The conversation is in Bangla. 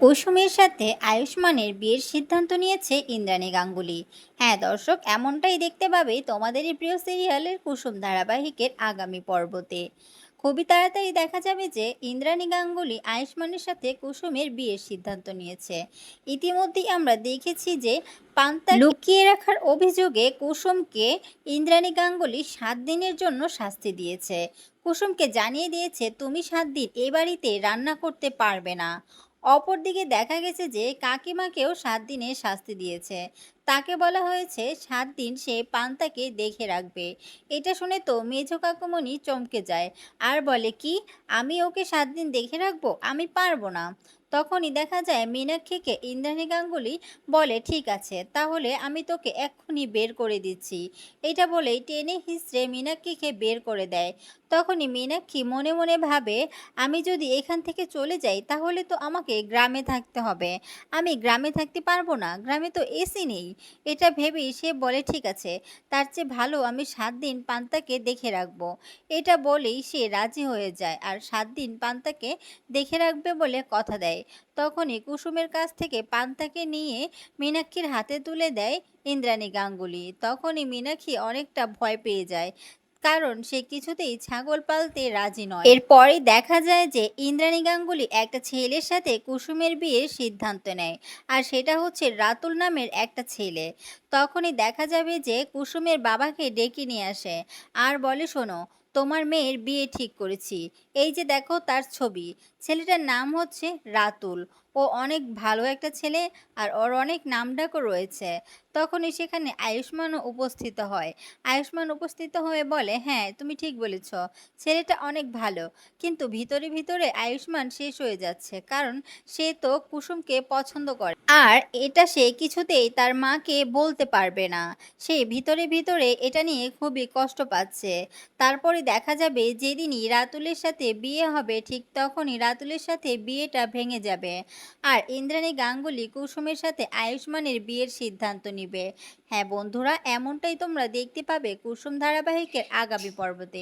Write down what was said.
কুসুমের সাথে আয়ুষ্মানের বিয়ের সিদ্ধান্ত নিয়েছে ইন্দ্রাণী গাঙ্গুলি। হ্যাঁ দর্শক এমনটাই দেখতে পাবে তোমাদেরই প্রিয় সিরিয়ালের কুসুম ধারাবাহিকের আগামী পর্বতে। খুবই তাড়াতাড়ি দেখা যাবে যে ইন্দ্রাণী গাঙ্গুলি আয়ুষ্মানের সাথে কুসুমের বিয়ের সিদ্ধান্ত নিয়েছে। ইতিমধ্যেই আমরা দেখেছি যে পান্তা লুকিয়ে রাখার অভিযোগে কুসুমকে ইন্দ্রাণী গাঙ্গুলি সাত দিনের জন্য শাস্তি দিয়েছে। কুসুমকে জানিয়ে দিয়েছে তুমি সাত দিন এ বাড়িতে রান্না করতে পারবে না। অপরদিকে দেখা গেছে যে, কাকিমাকেও সাত দিনের শাস্তি দিয়েছে। তাকে বলা হয়েছে, সাত দিন সে পান্তাকে দেখে রাখবে। এটা শুনে তো মেঝ কাকুমণি চমকে যায়। আর বলে, কি? আমি ওকে সাত দিন দেখে রাখব? আমি পারব না। তখনই দেখা যায় মীনাক্ষীকে ইন্দ্রাণী গাঙ্গুলি বলে, ঠিক আছে, তাহলে আমি তোকে এক্ষুনি বের করে দিচ্ছি। এটা বলেই টেনে হিসড়ে মীনাক্ষীকে বের করে দেয়। তখনই মীনাক্ষী মনে মনে ভাবে, আমি যদি এখান থেকে চলে যাই, তাহলে তো আমাকে গ্রামে থাকতে হবে। আমি গ্রামে থাকতে পারব না, গ্রামে তো এসি নেই। এটা ভেবেই সে বলে, ঠিক আছে, তার চেয়ে ভালো আমি সাত দিন পান্তাকে দেখে রাখব। এটা বলেই সে রাজি হয়ে যায়, আর সাত দিন পান্তাকে দেখে রাখবে বলে কথা দেয়। তখনই কুসুমের কাছ থেকে পান্তাকে নিয়ে মীনাক্ষীর হাতে তুলে দেয় ইন্দ্রাণী গাঙ্গুলি। তখনই মীনাক্ষী অনেকটা ভয় পেয়ে যায়, কারণ সে কিছুতেই ছাগল পালতে রাজি নয়। এরপরই দেখা যায় যে ইন্দ্রাণী গাঙ্গুলি একটা ছেলের সাথে কুসুমের বিয়ের সিদ্ধান্ত নেয়, আর সেটা হচ্ছে রাতুল নামের একটা ছেলে। তখনই দেখা যাবে যে কুসুমের বাবাকে ডেকে নিয়ে আসে। আর বলে, শোনো তোমার মেয়ের বিয়ে ঠিক করেছি। এই যে দেখো তার ছবি। ছেলেটার নাম হচ্ছে রাতুল। ও অনেক ভালো একটা ছেলে আর ওর অনেক নামডাকও রয়েছে। তখনই সেখানে আয়ুষ্মানও উপস্থিত হয়। আয়ুষ্মান উপস্থিত হয়ে বলে হ্যাঁ তুমি ঠিক বলেছ। ছেলেটা অনেক ভালো। কিন্তু ভিতরে ভিতরে আয়ুষ্মান শেষ হয়ে যাচ্ছে। কারণ সে তো কুসুমকে পছন্দ করে। আর এটা সে কিছুতেই তার মাকে বলতে পারবে না। সে ভিতরে ভিতরে এটা নিয়ে খুবই কষ্ট পাচ্ছে। তারপরে দেখা যাবে যেদিনই রাতুলের সাথে বিয়ে হবে, ঠিক তখনই রাতুলের সাথে বিয়েটা ভেঙে যাবে। আর ইন্দ্রাণী গাঙ্গুলি কুসুমের সাথে আয়ুষ্মানের বিয়ের সিদ্ধান্ত নিবে। হ্যাঁ বন্ধুরা, এমনটাই তোমরা দেখতে পাবে কুসুম ধারাবাহিকের আগামী পর্বতে।